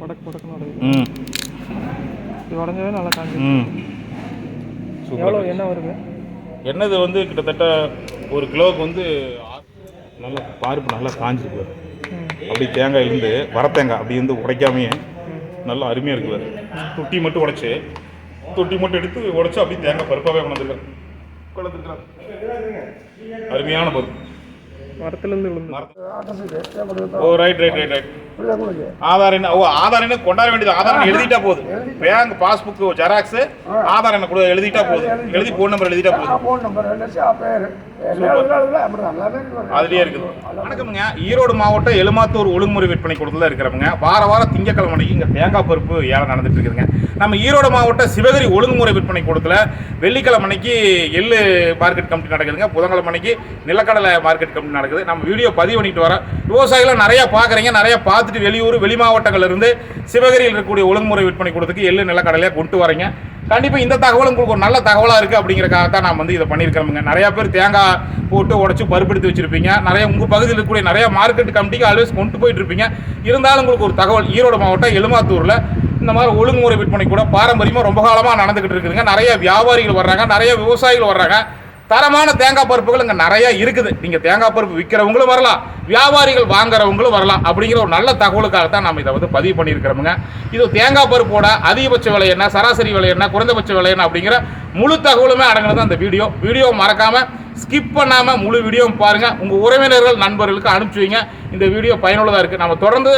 படக்கு படக்குன்னு உடையுது ம். இது உடஞ்சவே நல்லா காஞ்சி ம். எவ்வளோ என்ன வருது? என்னது வந்து கிட்டத்தட்ட ஒரு கிலோவுக்கு வந்து நல்லா பருப்பு நல்லா காஞ்சிருக்கு அப்படி தேங்காய் இருந்து வரத்தேங்காய் அப்படி இருந்து உடைக்காமையே நல்லா அருமையாக இருக்குது பாரு. தொட்டி மட்டும் உடைச்சு தொட்டி மட்டும் எடுத்து உடைச்சு அப்படியே தேங்காய் பருப்பாகவே கொண்டாந்துருக்கேன் கொண்டாந்துருக்கிறேன் அருமையான பருப்பு. மரத்துலேருந்து விழுந்து. ஓ right right right right Aadhaar என்ன ஓ ஆதார் என்ன கொண்டாட வேண்டியது. ஆதார் எழுதிட்டா போதும். பேங்க் பாஸ்புக் ஜெராக்ஸ் ஆதார் என்ன கூட எழுதிட்டா போதும். எழுதி ஃபோன் நம்பர் எழுதிட்டா போதும். ஃபோன் நம்பர் என்ன பேர் எல்லா அப்படி அதுலயே இருக்குது. வணக்கம்ங்க. ஈரோடு மாவட்டம் எழுமாத்தூர் ஒழுங்குமுறை விற்பனை கூடத்தில் இருக்கிறவங்க வார வாரம் திங்கக்கிழமை அன்னைக்கு இங்கே தேங்காய் பருப்பு ஏழை நடந்துட்டு இருக்குதுங்க. நம்ம ஈரோடு மாவட்டம் சிவகிரி ஒழுங்குமுறை விற்பனை கூடத்தில் வெள்ளிக்கிழமை அன்னைக்கு எள்ளு மார்க்கெட் கமிட்டி நடக்குதுங்க. புதன்கிழமை நிலக்கடலை மார்க்கெட் கமிட்டி நடக்குது. நம்ம வீடியோ பதிவு பண்ணிட்டு வரோம். விவசாயிகளாம் நிறையா பார்க்குறீங்க. நிறையா பார்த்துட்டு வெளியூர் வெளி மாவட்டங்கள்லேருந்து இருந்து சிவகிரியில் இருக்கக்கூடிய ஒழுங்குமுறை விற்பனை கொடுத்துக்கு எள்ளு நிலக்கடலையாக கொண்டு வரீங்க. கண்டிப்பாக இந்த தகவல் உங்களுக்கு ஒரு நல்ல தகவலாக இருக்குது அப்படிங்கிறக்காக தான் நான் வந்து இதை பண்ணியிருக்கிறோமுங்க நிறையா பேர் தேங்காய் போட்டு உடச்சி பருப்படுத்தி வச்சுருப்பீங்க. நிறைய உங்கள் பகுதியில் இருக்கக்கூடிய நிறைய மார்க்கெட் கமிட்டிக்கு ஆல்வேஸ் கொண்டு போயிட்டு இருப்பீங்க. இருந்தாலும் உங்களுக்கு ஒரு தகவல் ஈரோடு மாவட்டம் எலுமாத்தூரில் இந்த மாதிரி ஒழுங்குமுறை விற்பனை கூட பாரம்பரியமாக ரொம்ப காலமாக நடந்துக்கிட்டு இருக்குதுங்க. நிறைய வியாபாரிகள் வர்றாங்க. நிறைய விவசாயிகள் வர்றாங்க. தரமான தேங்காய் பருப்புகள் இங்கே நிறையா இருக்குது. நீங்கள் தேங்காய் பருப்பு விற்கிறவங்களும் வரலாம். வியாபாரிகள் வாங்குறவங்களும் வரலாம். அப்படிங்கிற ஒரு நல்ல தகவலுக்காக தான் நம்ம இதை வந்து பதிவு பண்ணியிருக்கிறோமுங்க. இது தேங்காய் பருப்போட அதிகபட்ச விலை என்ன சராசரி விலை என்ன குறைந்தபட்ச விலை என்ன அப்படிங்கிற முழு தகவலுமே அடங்கினது அந்த வீடியோ. வீடியோ மறக்காமல் ஸ்கிப் பண்ணாமல் முழு வீடியோவும் பாருங்கள் உங்கள் உறவினர்கள் நண்பர்களுக்கு அனுப்பிச்சி வைங்க. இந்த வீடியோ பயனுள்ளதாக இருக்குது நம்ம தொடர்ந்து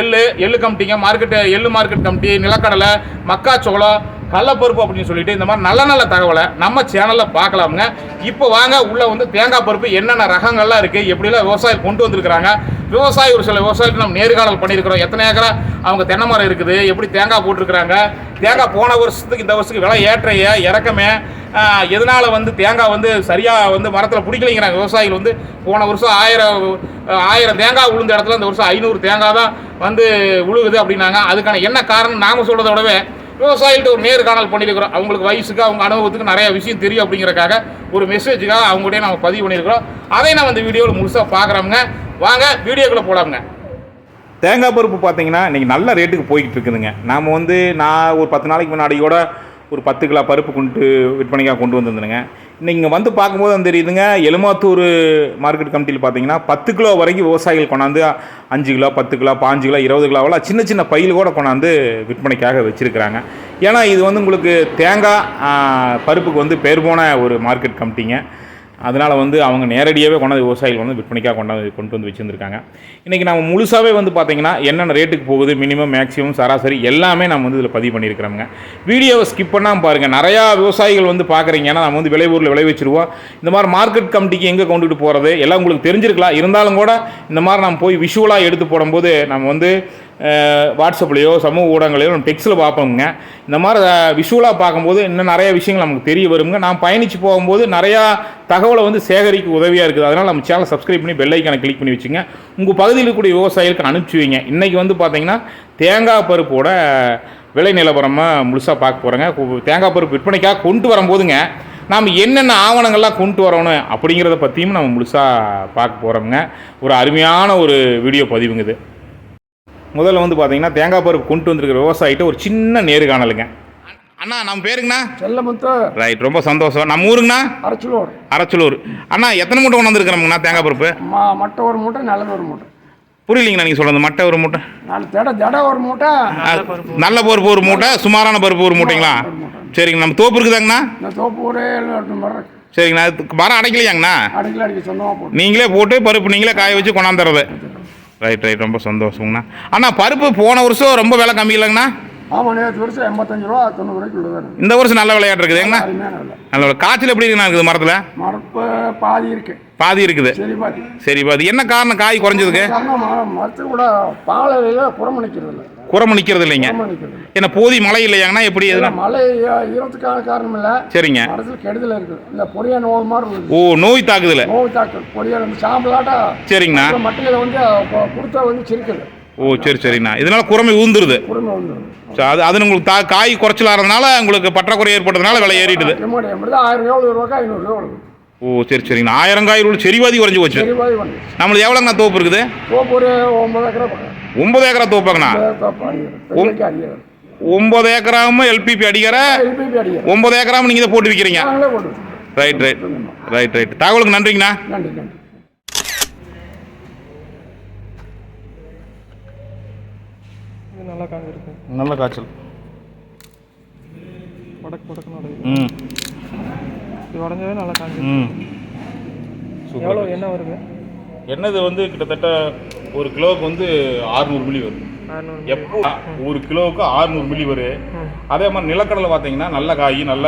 எள்ளு எள்ளு கமிட்டிங்க மார்க்கெட்டு எள்ளு மார்க்கெட் கமிட்டி நிலக்கடலை மக்காச்சோளம் கடலப்பருப்பு அப்படின்னு சொல்லிட்டு இந்த மாதிரி நல்ல நல்ல தகவலை நம்ம சேனலில் பார்க்கலாமுங்க. இப்போ வாங்க உள்ளே வந்து தேங்காய் பருப்பு என்னென்ன ரகங்கள்லாம் இருக்குது எப்படிலாம் விவசாயம் கொண்டு வந்திருக்கிறாங்க. விவசாயி ஒரு சில விவசாயிகள் நம்ம நேர்காணல் பண்ணியிருக்கிறோம். எத்தனை ஏக்கரா அவங்க தென்னை மரம் இருக்குது எப்படி தேங்காய் போட்டிருக்கிறாங்க. தேங்காய் போன வருஷத்துக்கு இந்த வருஷத்துக்கு விலை ஏற்றைய இறக்கமே? எதனால் வந்து தேங்காய் வந்து சரியாக வந்து மரத்தில் பிடிக்கலைங்கிறாங்க. விவசாயிகள் வந்து போன வருஷம் ஆயிரம் ஆயிரம் தேங்காய் விழுந்த இடத்துல இந்த வருஷம் ஐநூறு தேங்காய் தான் வந்து விழுகுது அப்படின்னாங்க. அதுக்கான என்ன காரணம்? நாம சொல்கிறத விடவே விவசாயிகிட்ட ஒரு நேர்காணல் பண்ணியிருக்கிறோம். அவங்களுக்கு வயசுக்கு அவங்க அனுபவத்துக்கு நிறைய விஷயம் தெரியும் அப்படிங்கிறக்காக ஒரு மெசேஜுக்காக அவங்ககிட்டயே நம்ம பதிவு பண்ணியிருக்கிறோம். அதை நம்ம இந்த வீடியோவில் முழுசாக பார்க்குறோம்ங்க. வாங்க வீடியோக்குள்ளே போடாமுங்க தேங்காய் பருப்பு பார்த்தீங்கன்னா இன்றைக்கி நல்ல ரேட்டுக்கு போய்கிட்டு இருக்குதுங்க. நாம் வந்து நான் ஒரு பத்து நாளைக்கு முன்னாடியோட ஒரு பத்து கிலோ பருப்பு கொண்டு விற்பனைக்காக கொண்டு வந்திருந்தேங்க நீங்கள் வந்து பார்க்கும்போது தான் தெரியுதுங்க எலுமாத்தூர் மார்க்கெட் கமிட்டியில் பார்த்தீங்கன்னா பத்து கிலோ வரைக்கும் விவசாயிகள் கொண்டாந்து அஞ்சு கிலோ பத்து கிலோ பாஞ்சு கிலோ இருபது கிலோவெல்லாம் சின்ன சின்ன பையில் கூட கொண்டாந்து விற்பனைக்காக வச்சுருக்கிறாங்க. ஏன்னா இது வந்து உங்களுக்கு தேங்காய் பருப்புக்கு வந்து பேர் போன ஒரு மார்க்கெட் கமிட்டிங்க அதனால் வந்து அவங்க நேரடியாகவே கொண்டாந்து விவசாயிகள் வந்து விற்பனைக்காக கொண்டாந்து கொண்டு வந்து வச்சுருந்துருக்காங்க. இன்றைக்கி நம்ம முழுசாகவே வந்து பார்த்திங்கன்னா என்னென்ன ரேட்டுக்கு போகுது மினிமம் மேக்ஸிமம் சராசரி எல்லாமே நம்ம வந்து இதில் பதிவு பண்ணியிருக்கிறோங்க வீடியோவை ஸ்கிப் பண்ணாமல் பாருங்கள் நிறையா விவசாயிகள் வந்து பார்க்குறீங்க ஏன்னா நம்ம வந்து விளைவூரில் விளைவிச்சிருவோம் இந்த மாதிரி மார்க்கெட் கமிட்டிக்கு எங்கே கொண்டுட்டு போகிறது எல்லாம் உங்களுக்கு தெரிஞ்சிருக்கலாம். இருந்தாலும் கூட இந்த மாதிரி நம்ம போய் விஷுவலாக எடுத்து போடும்போது நம்ம வந்து வாட்ஸ்அப்லேயோ சமூக ஊடகங்களையோ நம்ம டெக்ஸ்ட்டில் பார்ப்போங்க இந்த மாதிரி விஷுவலாக பார்க்கும்போது இன்னும் நிறைய விஷயங்கள் நமக்கு தெரிய வருங்க. நான் பயணித்து போகும்போது நிறையா தகவலை வந்து சேகரிக்க உதவியாக இருக்குது. அதனால் நம்ம சேனலை சப்ஸ்கிரைப் பண்ணி பெல்லைக்கான கிளிக் பண்ணி வச்சுங்க. உங்கள் பகுதியில் இருக்கக்கூடிய விவசாயிகளுக்கு அனுப்பிச்சி வைங்க. இன்றைக்கி வந்து பார்த்தீங்கன்னா தேங்காய் பருப்போட விலை நிலவரமாக முழுசாக பார்க்க போகிறேங்க தேங்காய் பருப்பு விற்பனைக்காக கொண்டு வரும்போதுங்க நாம் என்னென்ன ஆவணங்கள்லாம் கொண்டு வரணும் அப்படிங்கிறத பற்றியும் நம்ம முழுசாக பார்க்க போகிறோம்ங்க ஒரு அருமையான ஒரு வீடியோ பதிவுங்குது முதல்ல வந்து பார்த்திங்கன்னா தேங்காய் பருப்பு கொண்டு வந்திருக்கிற விவசாயிகிட்ட ஒரு சின்ன நேர்காணலுங்க. அண்ணா நம்ம பேருங்கண்ணா. செல்லமுத்து. ரைட் ரொம்ப சந்தோஷம். நம்ம ஊருங்கண்ணா? அரைச்சலூர் அரச்சலூர் அண்ணா எத்தனை மூட்டை கொண்டு வந்திருக்கிறோம்ண்ணா தேங்காய் பருப்பு? மட்டை ஒரு மூட்டை நல்லது ஒரு மூட்டை. புரியலைங்கண்ணா நீங்கள் சொல்கிறது மட்டை ஒரு மூட்டை? நாலு தடை தடை ஒரு மூட்டை. நல்ல பருப்பு ஒரு மூட்டை சுமாரான பருப்பு ஒரு மூட்டைங்களா? சரிங்க நம்ம தோப்பு இருக்குதாங்கண்ணா? தோப்பு இருக்கு சரிங்கண்ணா மரம் அடைக்கலையாங்கண்ணா? அடிக்கல அடிக்க சொந்தமாக நீங்களே போட்டு பருப்பு நீங்களே காய வச்சு கொண்டாந்துறது. ரைட் ரைட் ரொம்ப சந்தோஷங்கண்ணா. அண்ணா பருப்பு போன வருஷம் ரொம்ப விலை கம்மி இல்லைங்கண்ணா? ஆமாம் நேற்று வருஷம் எண்பத்தஞ்சு ரூபா தொண்ணூறு ரூபாய்க்கு இருக்கு இந்த வருஷம் நல்ல விளையாட்டு இருக்குதுங்கண்ணா இல்லை நல்ல. காய்ச்சல் எப்படி இருக்குண்ணா இருக்குது மரத்தில்? மரப்பு பாதி இருக்கு. பாதி இருக்குது. சரி பாதி. சரி பாதி. என்ன காரணம் காய் குறைஞ்சதுக்கு? மரத்து கூட பாலையில புறம நிற்கிறது இல்லை. குறம நிற்கிறது இல்லைங்க இல்லை. என்ன போதி மழை இல்லையாங்கண்ணா? எப்படி எதுனா? மழை ஈரத்துக்கான காரணம் இல்லை. சரிங்க. மரத்தில் கெடுதல் இருக்குது. இந்த பொடிய நோய் மாதிரி ஓ நோய் தாக்குதுல. நோய் தாக்கல் பொடிய வந்து சாம்பலாட்டா சரிங்கண்ணா. மட்டையில வந்து கொடுத்தா வந்து சிரிக்குது. ஓ சரி சரிங்கண்ணா இதனால குறமை ஊந்துருது. அது அது உங்களுக்கு தா காய் குறைச்சலாகிறதுனால உங்களுக்கு பற்றாக்குறை ஏற்பட்டதுனால விலை ஏறிட்டுது ஆயிரம் ஐநூறு ரூபா ஓ சரி சரிங்கண்ணா. ஆயிரம் காய் உள்ள செறிவாதி குறைஞ்சி போச்சு. நம்மளுக்கு எவ்வளோங்கண்ணா தோப்பு இருக்குது? ஒன்பது ஏக்கரா தோப்பாங்கண்ணா? ஒன்பது ஏக்கராம எல்பிபி அடிக்கிற ஒன்பது ஏக்கராம நீங்கள் இதை போட்டு விற்கிறீங்க ரைட் ரைட் ரைட் ரைட் தகவலுக்கு நன்றிங்கண்ணா. நன்றி நன்றி. நல்லா காஞ்சிருக்கு நல்ல காய்ச்சல். வடக்கு நடக்குது ம். இது உடஞ்சவே நல்லா காஞ்சிருக்கு ம். எவ்வளோ என்ன வருது? என்னது வந்து கிட்டத்தட்ட ஒரு கிலோவுக்கு வந்து 600 மில்லி வரும். எப்போ ஒரு கிலோவுக்கு 600 மில்லி வரும். அதே மாதிரி நிலக்கடலை பார்த்தீங்கன்னா நல்ல காய் நல்ல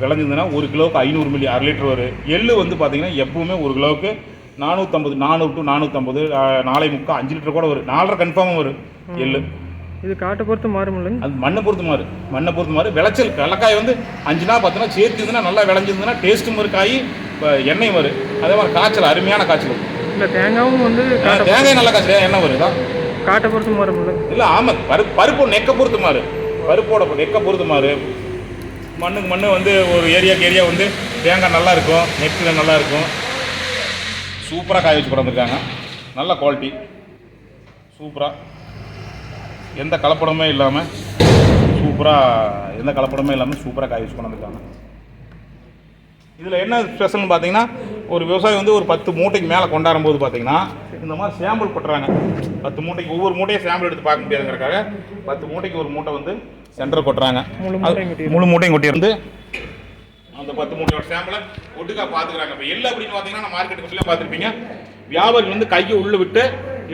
விளைஞ்சதுன்னா ஒரு கிலோவுக்கு ஐநூறு மில்லி அரை லிட்டர் வரும் எள்ளு வந்து பார்த்தீங்கன்னா எப்பவுமே ஒரு கிலோவுக்கு நானூற்றம்பது நானூறு டு நானூற்றம்பது நாளை முக்கால் அஞ்சு லிட்டர் கூட வரும் நாலரை கன்ஃபார்மாக வரும் எள்ளு. இது காட்டை பொறுத்து மாறும் இல்லைங்க? அது மண்ணை பொறுத்து மாறு. மண்ணை பொறுத்து மாறு. விளைச்சல் கடலக்காய் வந்து அஞ்சு நாள் பத்து நாள் சேர்த்துதுன்னா நல்லா விளைஞ்சதுன்னா டேஸ்ட்டும் ஒரு காய் இப்போ எண்ணெய் வரும் அதே மாதிரி காய்ச்சல் அருமையான காய்ச்சல். இல்லை தேங்காயும் வந்து தேங்காய் நல்ல காய்ச்சல். எண்ணெய் வருது காட்டை பொறுத்து மாறும் இல்லை இல்லை ஆமாம் பருப்பு பருப்பு நெக்க பொறுத்து மாறு. பருப்போட நெக்க பொறுத்து மாறு. மண்ணுக்கு மண்ணு வந்து ஒரு ஏரியாக்கு ஏரியா வந்து தேங்காய் நல்லா இருக்கும் நெக்கில் நல்லா இருக்கும். சூப்பராக காய வச்சு கொண்டாந்துருக்காங்க நல்ல குவாலிட்டி சூப்பராக எந்த கலப்படமே இல்லாமல் சூப்பராக எந்த கலப்படமே இல்லாமல் சூப்பராக காய வச்சு கொண்டாந்துருக்காங்க இதில் என்ன ஸ்பெஷல்னு பார்த்தீங்கன்னா ஒரு விவசாயி வந்து ஒரு பத்து மூட்டைக்கு மேலே கொண்டாடும் போது பார்த்தீங்கன்னா இந்த மாதிரி சாம்பிள் கொட்டுறாங்க. பத்து மூட்டைக்கு ஒவ்வொரு மூட்டையும் சாம்பிள் எடுத்து பார்க்க முடியாதுங்கிறக்காக பத்து மூட்டைக்கு ஒரு மூட்டை வந்து சென்டர் கொட்டுறாங்க. முழு மூட்டையும் மூட்டையும் கொட்டியிருந்து அந்த பத்து மூட்டையோட சாம்பிளை ஒட்டுக்கா பார்த்துக்கிறாங்க. இப்போ எள்ளு அப்படின்னு பார்த்தீங்கன்னா மார்க்கெட்டுக்கு ஃபுல்லாக பார்த்துருப்பீங்க. வியாபாரிகள் வந்து கையை உள்ளே விட்டு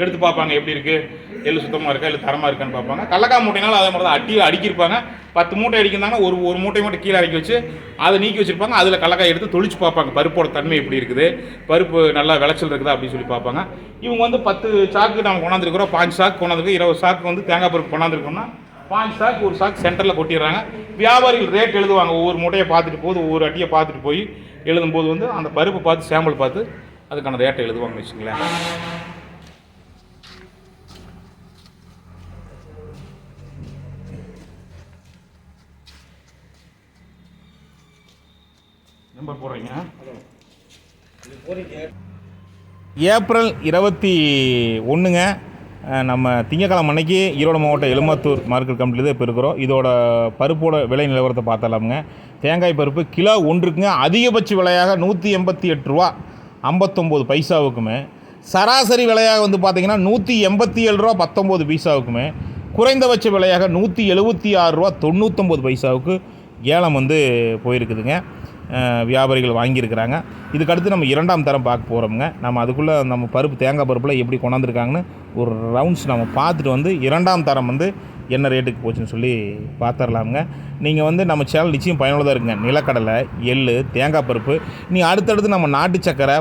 எடுத்து பார்ப்பாங்க எப்படி இருக்கு எள்ளு சுத்தமாக இருக்கா இல்லை தரமாக இருக்கான்னு பார்ப்பாங்க. கடலக்காய் மூட்டைனாலும் அதே மாதிரி தான் அடி அடிக்கிருப்பாங்க. பத்து மூட்டை அடிக்கிறாங்க ஒரு ஒரு மூட்டை மட்டும் கீழே இறக்கி வச்சு அதை நீக்கி வச்சிருப்பாங்க. அதில் கடலக்காய் எடுத்து தொளிச்சு பார்ப்பாங்க. பருப்போட தன்மை எப்படி இருக்குது பருப்பு நல்லா விளைச்சல் இருக்குதா அப்படின்னு சொல்லி பார்ப்பாங்க. இவங்க வந்து பத்து சாக்கு நம்ம கொண்டாந்துருக்கிறோம். பாஞ்சு சாக்கு கொண்டாந்துருக்கோம் இருபது சாக்கு வந்து தேங்காய் பருப்பு கொண்டாந்துருக்கோம்னா பாஞ்சு சாக்கு ஒரு சாக்கு சென்டரில் கொட்டிடுறாங்க. வியாபாரிகள் ரேட் எழுதுவாங்க. ஒவ்வொரு மூட்டையை பார்த்துட்டு போது ஒவ்வொரு அட்டியை பார்த்துட்டு போய் எழுதும்போது வந்து அந்த பருப்பு பார்த்து சாம்பிள் பார்த்து அதுக்கான ரேட்டை எழுதுவாங்க வச்சுங்களேன் நம்பர் போடுறீங்க ஏப்ரல் இருபத்தி ஒன்றுங்க நம்ம திங்கக்கிழமை அன்னைக்கு ஈரோடு மாவட்டம் எலுமத்தூர் மார்க்கெட் கம்பெனியில் இப்போ இருக்கிறோம். இதோட பருப்போட விலை நிலவரத்தை பார்த்தலாமுங்க தேங்காய் பருப்பு கிலோ ஒன்றுக்குங்க அதிகபட்ச விலையாக நூற்றி எண்பத்தி எட்டு ரூபா ஐம்பத்தொம்போது பைசாவுக்குமே. சராசரி விலையாக வந்து பார்த்தீங்கன்னா நூற்றி எண்பத்தி ஏழு ரூபா பத்தொம்போது பைசாவுக்குமே. குறைந்தபட்ச விலையாக நூற்றி எழுபத்தி ஆறு ரூபா தொண்ணூற்றொம்பது பைசாவுக்கு ஏலம் வந்து போயிருக்குதுங்க. வியாபாரிகள் வாங்கியிருக்கிறாங்க. இதுக்கடுத்து நம்ம இரண்டாம் தரம் பார்க்க போகிறோமுங்க நம்ம அதுக்குள்ளே நம்ம பருப்பு தேங்காய் பருப்பில் எப்படி கொண்டாந்துருக்காங்கன்னு ஒரு ரவுண்ட்ஸ் நம்ம பார்த்துட்டு வந்து இரண்டாம் தரம் வந்து என்ன ரேட்டுக்கு போச்சுன்னு சொல்லி பார்த்துடலாமுங்க. நீங்கள் வந்து நம்ம சேனல் நிச்சயம் பயனுள்ளதாக இருக்குங்க. நிலக்கடலை எள் தேங்காய் பருப்பு நீ அடுத்தடுத்து நம்ம நாட்டு சக்கரை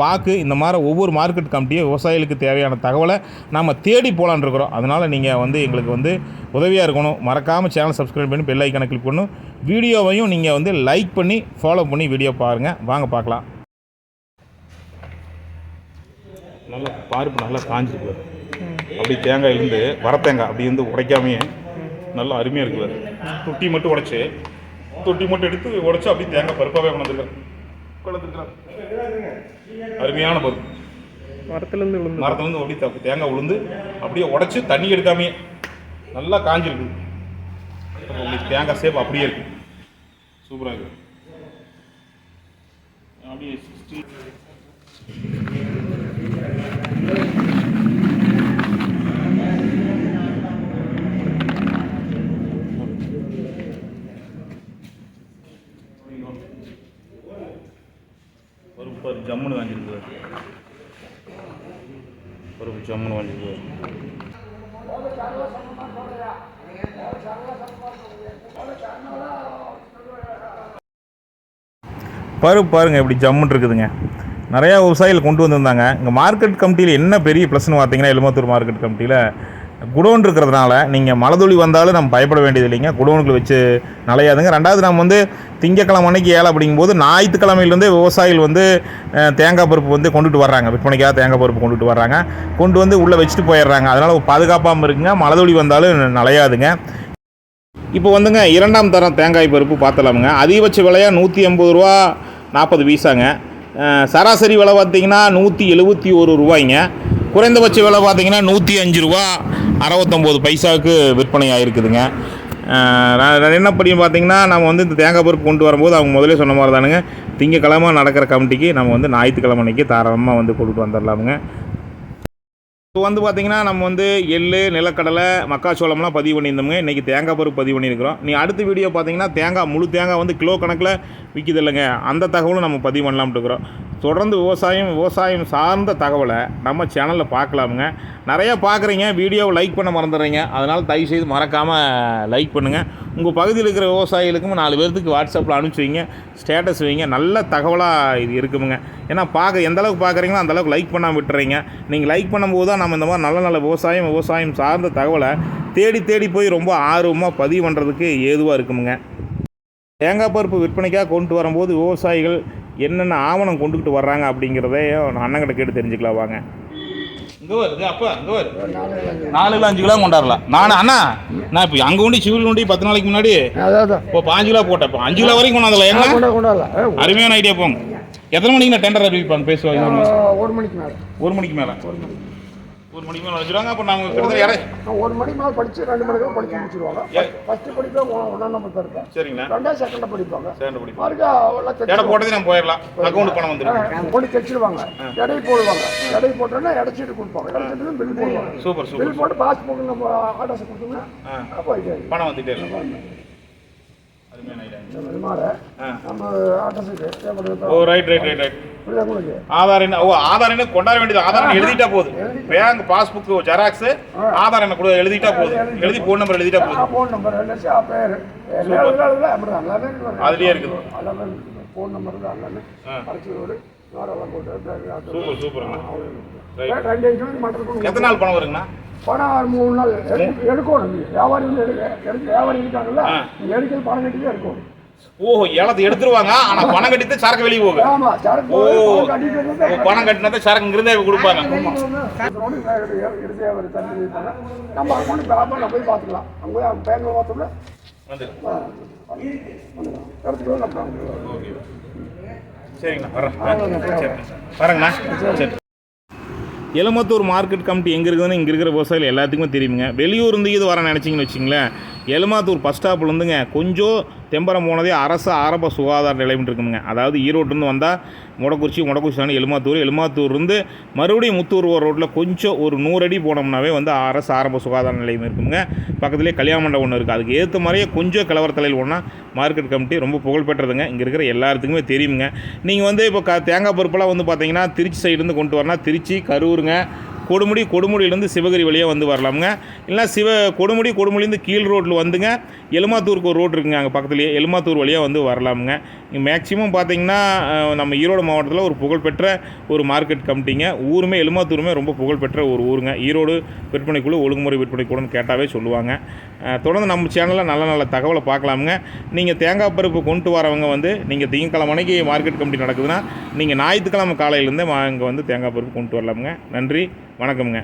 பாக்கு இந்த மாதிரி ஒவ்வொரு மார்க்கெட் கமிட்டியும் விவசாயிகளுக்கு தேவையான தகவலை நம்ம தேடி போகலான்னு இருக்கிறோம். அதனால் நீங்கள் வந்து எங்களுக்கு வந்து உதவியாக இருக்கணும். மறக்காமல் சேனல் சப்ஸ்கிரைப் பண்ணி பெல் ஐக்கனை கிளிக் பண்ணணும். வீடியோவையும் நீங்கள் வந்து லைக் பண்ணி ஃபாலோ பண்ணி வீடியோ பாருங்கள் வாங்க பார்க்கலாம். நல்லா பருப்பு நல்லா காஞ்சிருக்கு அப்படி தேங்காயிலேருந்து வர தேங்காய் அப்படி வந்து உடைக்காமையே நல்லா அருமையாக இருக்குது தொட்டி மட்டும் உடைச்சு தொட்டி மட்டும் எடுத்து உடைச்சு அப்படியே தேங்காய் பருப்பாகவே கொண்டாந்துருக்கேன் கொண்டாந்துருக்கேன் அருமையான பருப்பு. மரத்துலேருந்து விழுந்து மரத்துல இருந்து அப்படியே த- தேங்காய் உளுந்து அப்படியே உடைச்சு தண்ணி எடுக்காமையே நல்லா காஞ்சிருக்கு. உங்களுக்கு தேங்காய் சேப் அப்படியே இருக்கு. சூப்பராக இருக்கு. அப்படியே still- பருப்பு பாரு ஜம்முன்னு காஞ்சிருக்கு பருப்பு ஜம்முன்னு காஞ்சிருக்கு பருப்பு பாருங்க எப்படி ஜம்முன்னு இருக்குதுங்க. நிறையா விவசாயிகள் கொண்டு வந்திருந்தாங்க. இங்கே மார்க்கெட் கமிட்டியில் என்ன பெரிய ப்ளஸ்னு பார்த்தீங்கன்னா எலுமத்தூர் மார்க்கெட் கமிட்டியில் குடோன் இருக்கிறதுனால நீங்கள் மழைதுளி வந்தாலும் நம்ம பயப்பட வேண்டியது இல்லைங்க. குடோனுக்கு வச்சு நலையாதுங்க. ரெண்டாவது நம்ம வந்து திங்கக்கிழமை அன்னைக்கு ஏழை அப்படிங்கும்போது ஞாயிற்றுக்கிழமையிலேருந்து விவசாயிகள் வந்து தேங்காய் பருப்பு வந்து கொண்டுட்டு வர்றாங்க. விற்பனைக்காக தேங்காய் பருப்பு கொண்டுட்டு வர்றாங்க. கொண்டு வந்து உள்ளே வச்சுட்டு போயிடுறாங்க. அதனால் பாதுகாப்பாகவும் இருக்குங்க. மழைதுளி வந்தாலும் நலையாதுங்க. இப்போ வந்துங்க இரண்டாம் தரம் தேங்காய் பருப்பு பார்த்தலாமுங்க. அதிகபட்ச விலையாக நூற்றி எண்பது ரூபா நாற்பது பைசாங்க. சராசரி விலை பார்த்தீங்கன்னா நூற்றி எழுபத்தி ஒரு ரூபாய்ங்க. குறைந்தபட்ச விலை பார்த்தீங்கன்னா நூற்றி அஞ்சு ரூபா அறுபத்தொம்போது பைசாவுக்கு விற்பனை ஆகிருக்குதுங்க என்ன படியும் பார்த்தீங்கன்னா நம்ம வந்து இந்த தேங்காய் பருப்பு கொண்டு வரும்போது அவங்க முதலே சொன்ன மாதிரி தானுங்க திங்கக்கிழமை நடக்கிற கமிட்டிக்கு நம்ம வந்து ஞாயிற்றுக்கிழமை அன்னைக்கு தாராளமாக வந்து கொண்டுட்டு வந்துடலாமுங்க இப்போ வந்து பார்த்தீங்கன்னா நம்ம வந்து எள்ளு நிலக்கடலை மக்காச்சோளம்லாம் பதிவு பண்ணியிருந்தோங்க இன்றைக்கி தேங்காய் பருப்பு பதிவு பண்ணியிருக்கிறோம். நீ அடுத்த வீடியோ பார்த்தீங்கன்னா தேங்காய் முழு தேங்காய் வந்து கிலோ கணக்கில் விற்கிது இல்லைங்க அந்த தகவலும் நம்ம பதிவு பண்ணலாம்ட்டு இருக்கிறோம். தொடர்ந்து விவசாயம் விவசாயம் சார்ந்த தகவலை நம்ம சேனலில் பார்க்கலாமுங்க. நிறையா பார்க்குறீங்க வீடியோவை லைக் பண்ண மறந்துடுறீங்க. அதனால் தயவுசெய்து மறக்காமல் லைக் பண்ணுங்கள் உங்கள் பகுதியில் இருக்கிற விவசாயிகளுக்கும் நாலு பேர்த்துக்கு வாட்ஸ்அப்பில் அனுப்பிச்சி வைங்க. ஸ்டேட்டஸ் வைங்க. நல்ல தகவலாக இது இருக்குமுங்க. ஏன்னா பார்க்க எந்த அளவுக்கு பார்க்குறீங்களோ அந்த அளவுக்கு லைக் பண்ணாமல் விட்டுறீங்க. நீங்கள் லைக் பண்ணும்போது தான் நம்ம இந்த மாதிரி நல்ல நல்ல விவசாயம் விவசாயம் சார்ந்த தகவலை தேடி தேடி போய் ரொம்ப ஆர்வமாக பதிவு பண்ணுறதுக்கு ஏதுவாக இருக்குமுங்க. தேங்காய் பருப்பு விற்பனைக்காக கொண்டு வரும்போது விவசாயிகள் என்னென்ன ஆவணம் கொண்டுக்கிட்டு வர்றாங்க அப்படிங்கிறதையும் அண்ணங்கிட்ட கேட்டு தெரிஞ்சுக்கலாம். வாங்க. இங்கே வருது அப்போ இங்கே வருது. நாலு கிலோ. அஞ்சு கிலோ கொண்டாடலாம் நான் அண்ணா நான் இப்போ அங்கே உண்டி சிவில் உண்டி பத்து நாளைக்கு முன்னாடி இப்போ பாஞ்சு கிலோ போட்டேன். இப்போ அஞ்சு கிலோ வரைக்கும் கொண்டாந்தல என்ன கொண்டாடலாம் அருமையான ஐடியா போங்க. எத்தனை மணிக்கு நான் டெண்டர் அறிவிப்பாங்க பேசுவாங்க. ஒரு மணிக்கு மேலே. ஒரு மணிக்கு மேலே. ஒரு மணிக்கு மேலே வச்சுருவாங்க. அப்போ நாங்கள் கிட்டத்தட்ட இறை ஒரு மணிக்கு மேலே படிச்சு ரெண்டு மணிக்கு படிச்சு முடிச்சிருவாங்க. ஏ. ஃபர்ஸ்ட் படிப்பா ஒன்றாம் நம்பர் தான் இருப்பேன் சரிங்கண்ணா. ரெண்டாவது செகண்ட்ல படிப்பாங்க. சேண்டு பிடிப்போம் மறுக்கா எடை தைச்சு போட்டதே நம்ம போயிடலாம். அக்கௌண்ட் பணம் வந்துடும் கொண்டு தைச்சிருவாங்க எடை போடுவாங்க. எடை போட்டோன்னா எடைச்சிட்டு கொடுப்பாங்க. எடைச்சிட்டு பில் போடுவாங்க. சூப்பர் பில் சூப்பர் போட்டு பாஸ்புக் நம்ம ஆர்டர்ஸ் கொடுத்தோம்னா பணம் வந்துட்டே இருக்கும். ஓ right right right right Aadhaar என்ன? ஓ ஆதார் என்ன? கொண்டாட வேண்டியது. ஆதார் எண் எழுதிட்டா போதும். பேங்க் பாஸ்புக் ஜெராக்ஸ் ஆதார் என்ன கூட எழுதிட்டா போதும். எழுதி ஃபோன் நம்பர் எழுதிட்டா போதும். ஃபோன் நம்பர் அதுலயே இருக்குது. ஃபோன் நம்பர் எல்லாமே சூப்பர் சூப்பர்ண்ணா ரெண்டு ஐட்டம் மட்டும் கொடுங்க. எத்தனை நாள் பணம் வருங்கண்ணா? பணம் ஒரு மூணு நாள். எடுக்க- எடுக்கணும். வியாபாரி வந்து எடுக்க வியாபாரி இருக்காங்கல்ல எடுக்கிறது பணம் கட்டி தான் எடுக்கணும். ஓஹோ ஏலத்தை எடுத்துருவாங்க ஆனா பணம் கட்டிட்டு சரக்கு வெளியே போகும் ஆமா சரக்கு ஓ. பணம் இருந்தா பணம் கட்டினதை சரக்கு இங்கிருந்தே கொடுப்பாங்க. நம்ம அக்கௌண்ட் வியாபாரம் போய் பார்த்துக்கலாம். அங்கே பேங்கில் பார்த்தோம்னா எடுத்துக்கலாம் சரிங்கண்ணா வரேன் சரி வரேங்கண்ணா சரி. எலமத்தூர் மார்க்கெட் கமிட்டி எங்கே இருக்குதுன்னு இங்கே இருக்கிற விவசாயிகள் எல்லாத்துக்குமே தெரியுங்க வெளியூர் இருந்து இது வர நினச்சிங்கன்னு வச்சிங்களேன் எலமாத்தூர் பஸ் ஸ்டாப்லேருந்துங்க கொஞ்சம் தெம்பரம் போனதே அரசு ஆரம்ப சுகாதார நிலையம் இருக்குங்க. அதாவது ஈரோட்டிலேருந்து வந்தால் முடக்குறிச்சி முடக்குறிச்சி தாண்டி எலுமாத்தூர் எலுமாத்தூர்லேருந்து மறுபடியும் முத்தூர் ரோட்டில் கொஞ்சம் ஒரு நூறு அடி போனோம்னாவே வந்து அரசு ஆரம்ப சுகாதார நிலையம் இருக்குங்க. பக்கத்துலேயே கல்யாண மண்டபம் ஒன்று இருக்குது அதுக்கு ஏற்ற மாதிரியே கொஞ்சம் கிழவர் தலையில் ஒன்றா மார்க்கெட் கமிட்டி ரொம்ப புகழ்பெற்றதுங்க இங்கே இருக்கிற எல்லாத்துக்குமே தெரியுங்க. நீங்கள் வந்து இப்போ க தேங்காய் பருப்பெல்லாம் வந்து பார்த்தீங்கன்னா திருச்சி சைடுலேருந்து கொண்டு வரனா திருச்சி கரூருங்க கொடுமுடி கொடுமுடியிலேருந்து சிவகிரி வழியாக வந்து வரலாமுங்க. இல்லைனா சிவ கொடுமுடி கொடுமுடிலேருந்து கீழ் ரோட்டில் வந்துங்க. எலுமாத்தூருக்கு ஒரு ரோடு இருக்குங்க அங்கே பக்கத்துலேயே. எலுமாத்தூர் வழியாக வந்து வரலாமுங்க. மேக்ஸிமம் பார்த்தீங்கன்னா நம்ம ஈரோடு மாவட்டத்தில் ஒரு புகழ்பெற்ற ஒரு மார்க்கெட் கமிட்டிங்க. ஊருமே எலுமாத்தூருமே ரொம்ப புகழ்பெற்ற ஒரு ஊருங்க. ஈரோடு விற்பனைக்குழு ஒழுங்குமுறை விற்பனைக்குழுன்னு கேட்டாவே சொல்லுவாங்க. தொடர்ந்து நம்ம சேனலில் நல்ல நல்ல தகவலை பார்க்கலாமுங்க. நீங்கள் தேங்காய் பருப்பு கொண்டு வரவங்க வந்து நீங்கள் திங்கக்கிழமை அன்னைக்கு மார்க்கெட் கமிட்டி நடக்குதுன்னா நீங்கள் ஞாயிற்றுக்கிழமை காலையிலேருந்தே இங்கே வந்து தேங்காய் பருப்பு கொண்டு வரலாமுங்க. நன்றி வணக்கம்ங்க.